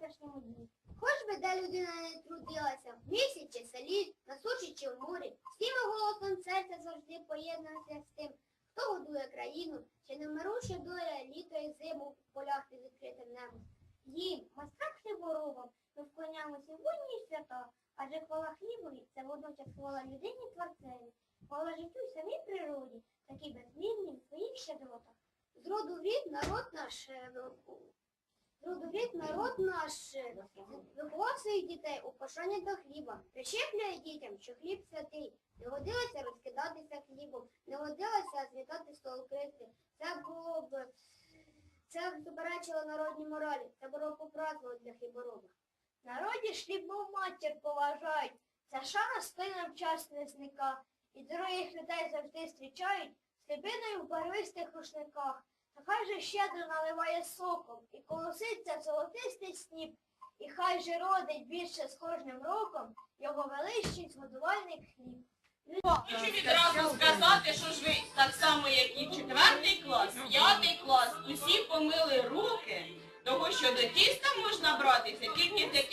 завтрашньому дню. Хоч би де людина не трудилася, в місті чи селі, на суші чи в морі, всім голосом серця завжди поєднується з тим, хто годує країну, чи не мируще доля літо і зиму в полях під відкритим небом. Їм, мосткам хліборобам, ми вклоняємося в будні свята, адже хвала хлібові це водночас хвала людині творцеві, хвала життю й самій природі, такій безмірній в своїх щедротах. З роду в рід народ наш рід народ наш е, виховав своїх дітей у пошані до хліба, прищеплює дітям, що хліб святий. Не годилося розкидатися хлібом, не годилося звітати стол крити. Це було б це б суперечило народній моралі, це було попразливо для хлібороба. Народі ж хлібну матір поважають, ця шана спинам час не і дорогих людей завжди зустрічають сліпиною в барвистих рушниках. Хай же щедро наливає соком, і колоситься золотистий сніп, і хай же родить більше з кожним роком його величий згодувальник хліб. Хочу відразу сказати, що ж ви так само, як і четвертий клас, п'ятий клас, усі помили руки, того що до тіста можна братися тільки руками.